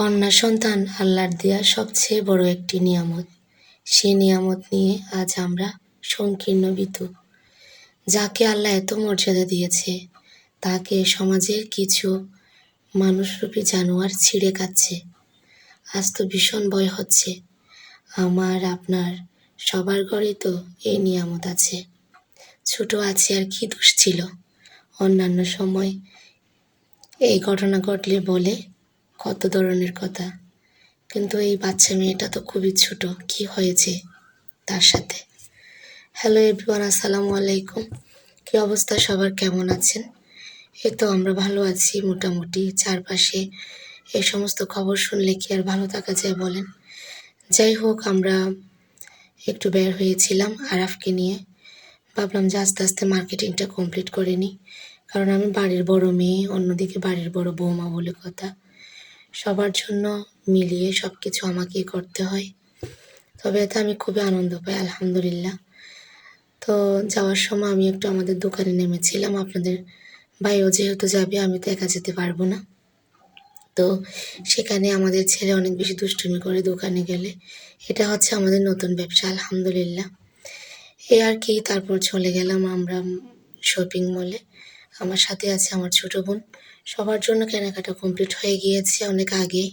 কন্যা সন্তান আল্লাহর দেয়া সবচেয়ে বড় একটি নিয়ামত। সেই নিয়ামত নিয়ে আজ আমরা সংকীর্ণ বিতু। যাকে আল্লাহ এত মর্যাদা দিয়েছে, তাকে সমাজের কিছু মানুষরূপী জানোয়ার ছিঁড়ে খাচ্ছে। আজ তো ভীষণ ভয় হচ্ছে। আমার, আপনার, সবার ঘরেই তো এই নিয়ামত আছে। ছোট আছে আর কি দোষ ছিল? অন্যান্য সময় এই ঘটনা ঘটলে বলে কত ধরনের কথা। কিন্তু এই বাচ্চা মেয়েটা তো খুবই ছোট, কি হয়েছে তার সাথে? হ্যালো এভরিওয়ান আসসালামু আলাইকুম। কি অবস্থা, সবার কেমন আছেন? এই তো আমরা ভালো আছি মোটামুটি। চারপাশে এই সমস্ত খবর শুনলে কি আর ভালো থাকা যায় বলেন? যাই হোক, আমরা একটু বের হয়েছিলাম আরাফকে নিয়ে। ভাবলাম যে আস্তে আস্তে মার্কেটিংটা কমপ্লিট করে নিই। কারণ আমি বাড়ির বড় মেয়ে, অন্যদিকে বাড়ির বড় বৌমা বলে কথা। সবার জন্য মিলিয়ে সব কিছু আমাকেই করতে হয়। তবে এতে আমি খুবই আনন্দ পাই, আলহামদুলিল্লাহ। তো যাওয়ার সময় আমি একটু আমাদের দোকানে নেমেছিলাম। আপনাদের ভাইও যেহেতু যাবে, আমি তো একা যেতে পারব না। তো সেখানে আমাদের ছেলে অনেক বেশি দুষ্টুমি করে দোকানে গেলে। এটা হচ্ছে আমাদের নতুন ব্যবসা, আলহামদুলিল্লাহ। এ আর কি, তারপর চলে গেলাম আমরা শপিং মলে আমার সাথে আছে আমার ছোট বোন। সবার জন্য কেনাকাটা কমপ্লিট হয়ে গিয়েছে অনেক আগেই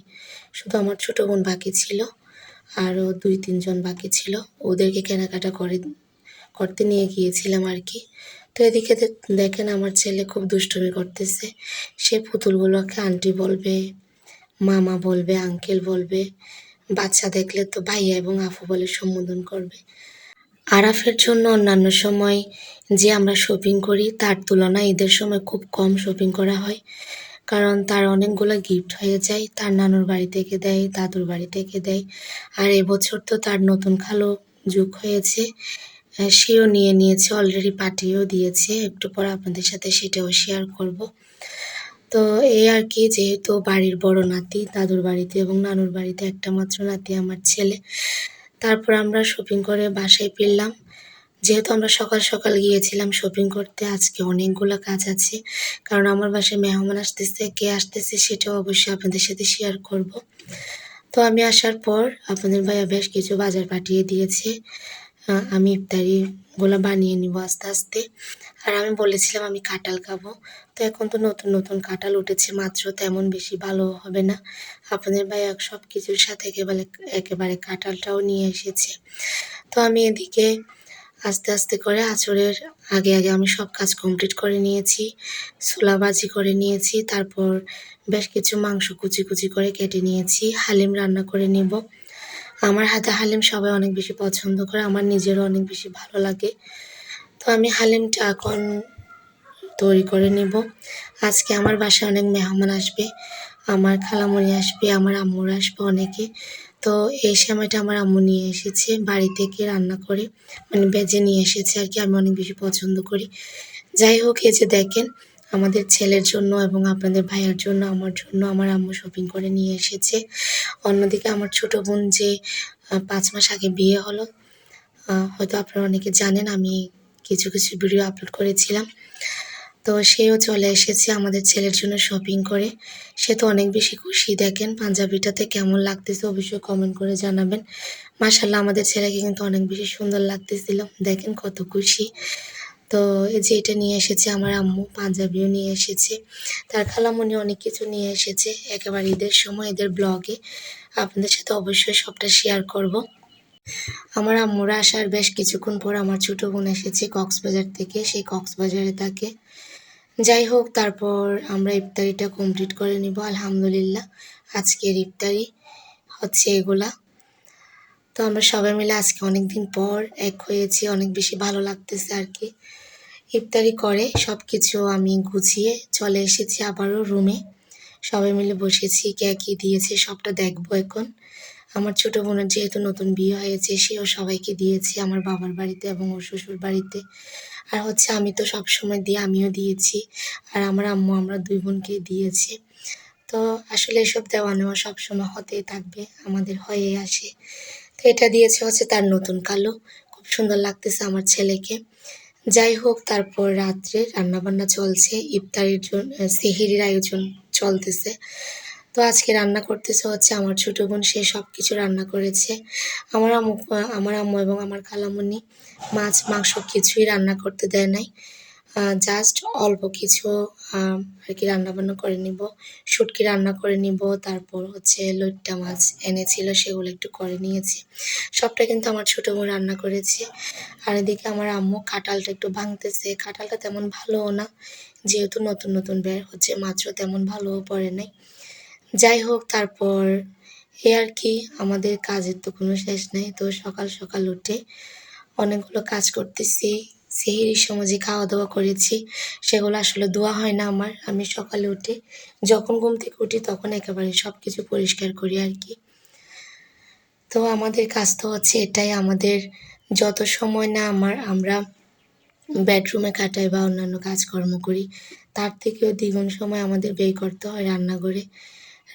শুধু আমার ছোট বোন বাকি ছিল, আরও দুই, তিনজন বাকি ছিল। ওদেরকে কেনাকাটা করে, করতে নিয়ে গিয়েছিলাম আর কি। তো এদিকে দেখেন আমার ছেলে খুব দুষ্টুমি করতেছে। সে পুতুলগুলোকে আন্টি বলবে, মামা বলবে আঙ্কেল বলবে, বাচ্চা দেখলে তো ভাইয়া এবং আফু বলে সম্বোধন করবে। আরাফের জন্য অন্যান্য সময় যে আমরা শপিং করি, তার তুলনায় ঈদের সময় খুব কম শপিং করা হয়। কারণ তার অনেকগুলো গিফট হয়ে যায়। তার নানুর বাড়ি থেকে দেয়, দাদুর বাড়ি থেকে দেয়। আর এবছর তো তার নতুন খালো যুগ হয়েছে। সেও নিয়ে নিয়েছে অলরেডি পাঠিয়েও দিয়েছে। একটু পর আপনাদের সাথে সেটাও শেয়ার করব। তো এই আর কি, যেহেতু বাড়ির বড় নাতি, দাদুর বাড়িতে এবং নানুর বাড়িতে একটা মাত্র নাতি আমার ছেলে তারপর আমরা শপিং করে বাসায় ফিরলাম। যেহেতু আমরা সকাল সকাল গিয়েছিলাম শপিং করতে, আজকে অনেকগুলো কাজ আছে। কারণ আমার বাসায় মেহমান আসতেছে, কে আসতেছে সেটাও অবশ্যই আপনাদের সাথে শেয়ার করব। তো আমি আসার পর আপনাদের ভাইয়া বেশ কিছু বাজার পাঠিয়ে দিয়েছে। আমি ইফতারিগুলো বানিয়ে নিব আস্তে আস্তে। আর আমি বলেছিলাম আমি কাঁঠাল খাব। তো এখন তো নতুন নতুন কাঁঠাল উঠেছে, মাত্র তেমন বেশি ভালো হবে না। আপনাদের ভাই এক সব কিছুর সাথে একেবারে একেবারে কাঁঠালটাও নিয়ে এসেছে। তো আমি এদিকে আস্তে আস্তে করে আঁচড়ের আগে আগে আমি সব কাজ কমপ্লিট করে নিয়েছি, ছোলাবাজি করে নিয়েছি, তারপর বেশ কিছু মাংস কুচি কুচি করে কেটে নিয়েছি, হালিম রান্না করে নিব। আমার হাতে হালিম সবাই অনেক বেশি পছন্দ করে, আমার নিজেরও অনেক বেশি ভালো লাগে। তো আমি হালিমটা এখন তৈরি করে নেব। আজকে আমার বাসায় অনেক মেহমান আসবে, আমার খালামণি আসবে, আমার আম্মুর আসবে অনেকে। তো এই সময়টা আমার আম্মু নিয়ে এসেছে, বাড়ি থেকে রান্না করে মানে বেজে নিয়ে এসেছে আর কি, আমি অনেক বেশি পছন্দ করি। যাই হোক, এই যে দেখেন আমাদের ছেলের জন্য এবং আপনাদের ভাইয়ের জন্য, আমার জন্য, আমার আম্মু শপিং করে নিয়ে এসেছে। অন্যদিকে আমার ছোট বোন যে পাঁচ মাস আগে বিয়ে হলো হয়তো আপনারা অনেকে জানেন, আমি কিছু কিছু ভিডিও আপলোড করেছিলাম। তো সেও চলে এসেছে আমাদের ছেলের জন্য শপিং করে। সে তো অনেক বেশি খুশি, দেখেন পাঞ্জাবিটাতে কেমন লাগতেছে, অবশ্যই কমেন্ট করে জানাবেন। মাশাল্লাহ আমাদের ছেলেকে কিন্তু অনেক বেশি সুন্দর লাগতেছিল, দেখেন কত খুশি। তো এই যে এটা নিয়ে এসেছে, আমার আম্মু পাঞ্জাবিও নিয়ে এসেছে। তার খালামুনি অনেক কিছু নিয়ে এসেছে, একেবারে ঈদের সময় এদের ব্লগে। আপনাদের সাথে অবশ্যই সবটা শেয়ার করব। আমার আম্মুরা আসার বেশ কিছুক্ষণ পর আমার ছোট বোন এসেছে কক্সবাজার থেকে, সেই কক্সবাজারে থাকে যাই হোক, তারপর আমরা ইফতারিটা কমপ্লিট করে নিব, আলহামদুলিল্লাহ। আজকের ইফতারি হচ্ছে এগুলা। তো আমরা সবাই মিলে আজকে অনেক দিন পর এক হয়েছি, অনেক বেশি ভালো লাগতেছে আর কি। ইফতারি করে সব কিছু আমি গুছিয়ে চলে এসেছি আবারও রুমে। সবাই মিলে বসেছি, কে কী দিয়েছে সবটা দেখব এখন। আমার ছোটো বোনের যেহেতু নতুন বিয়ে হয়েছে, সেও সবাইকে দিয়েছে আমার বাবার বাড়িতে এবং ওর শ্বশুর বাড়িতে। আর হচ্ছে আমি তো সব সময় দিয়ে আমিও দিয়েছি। আর আমার আম্মু আমরা দুই বোনকে দিয়েছি। তো আসলে এসব দেওয়া নেওয়া সবসময় হতেই থাকবে, আমাদের হয়ে আসে। তো এটা দিয়েছে হচ্ছে তার নতুন কালো। খুব সুন্দর লাগতেছে আমার ছেলেকে। যাই হোক তারপর রাত্রে রান্নাবান্না চলছে, ইফতারের জন্য সেহেরির আয়োজন চলতেছে। তো আজকে রান্না করতেছে হচ্ছে আমার ছোটো বোন, সে সব কিছু রান্না করেছে। আমার আম্মু আমার আম্মু এবং আমার খালামুনি মাছ, মাংস কিছুই রান্না করতে দেয় নাই। জাস্ট অল্প কিছু আর কি রান্না বান্না করে নিব। শুটকি রান্না করে নিব, তারপর হচ্ছে লইট্টা মাছ এনেছিল, সেগুলো একটু করে নিয়েছি। সবটা কিন্তু আমার ছোটো বোন রান্না করেছে। আর এদিকে আমার আম্মু কাঁঠালটা একটু ভাঙতেছে। কাঁঠালটা তেমন ভালোও না, যেহেতু নতুন নতুন বের হচ্ছে, মাত্র তেমন ভালোও পড়ে নাই। যাই হোক, তারপর এ আর কি, আমাদের কাজের তো কোনো শেষ নেই। তো সকাল সকাল উঠে অনেকগুলো কাজ করতেছি। সেহেরির সময় যে খাওয়া দাওয়া করেছি, সেগুলো আসলে ধোয়া হয় না আমার। আমি সকালে উঠে, যখন ঘুম থেকে উঠি তখন একেবারে সব কিছু পরিষ্কার করি আর কি। তো আমাদের কাজ তো হচ্ছে এটাই, আমাদের যত সময় না আমার, আমরা বেডরুমে কাটাই বা অন্যান্য কাজকর্ম করি, তার থেকেও দ্বিগুণ সময় আমাদের ব্যয় করতে হয় রান্নাঘরে।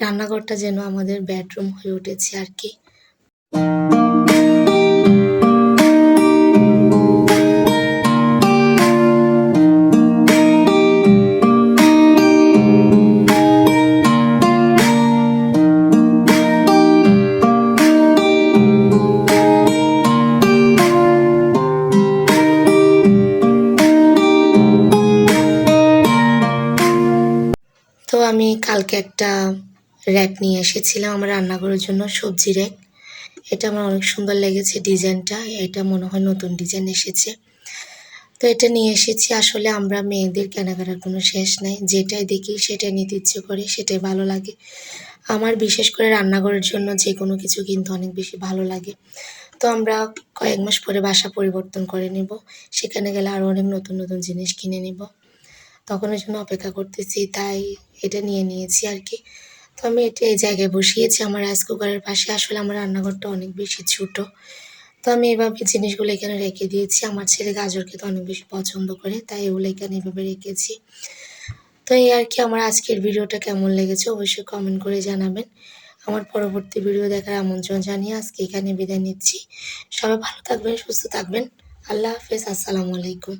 রান্নাঘরটা যেন আমাদের বেডরুম হয়ে উঠেছে আর কি। আমি কালকে একটা র্যাক নিয়ে এসেছিলাম আমার রান্নাঘরের জন্য, সবজি র্যাক। এটা আমার অনেক সুন্দর লেগেছে ডিজাইনটা, এটা মনে হয় নতুন ডিজাইন এসেছে। তো এটা নিয়ে এসেছি, আসলে আমরা মেয়েদের কেনাকাটার কোনো শেষ নাই। যেটাই দেখি সেটাই নিতে ইচ্ছে করে, সেটাই ভালো লাগে। আমার বিশেষ করে রান্নাঘরের জন্য যে কোনো কিছু কিন্তু অনেক বেশি ভালো লাগে। তো আমরা কয়েক মাস পরে বাসা পরিবর্তন করে নেব, সেখানে গেলে আরও অনেক নতুন নতুন জিনিস কিনে নিব। তখন ওই জন্য অপেক্ষা করতেছি, তাই এটা নিয়ে নিয়েছি আর কি। তো আমি এটা এই জায়গায় বসিয়েছি, আমার রাইস কুকারের পাশে। আসলে আমার রান্নাঘরটা অনেক বেশি ছোটো। তো আমি এভাবে জিনিসগুলো এখানে রেখে দিয়েছি। আমার ছেলে গাজর খেতে অনেক বেশি পছন্দ করে, তাই এগুলো এখানে এভাবে রেখেছি। তো এই আর কি, আমার আজকের ভিডিওটা কেমন লেগেছে অবশ্যই কমেন্ট করে জানাবেন। আমার পরবর্তী ভিডিও দেখার আমন্ত্রণ জানিয়ে আজকে এখানে বিদায় নিচ্ছি। সবাই ভালো থাকবেন, সুস্থ থাকবেন। আল্লাহ হাফেজ, আসসালামু আলাইকুম।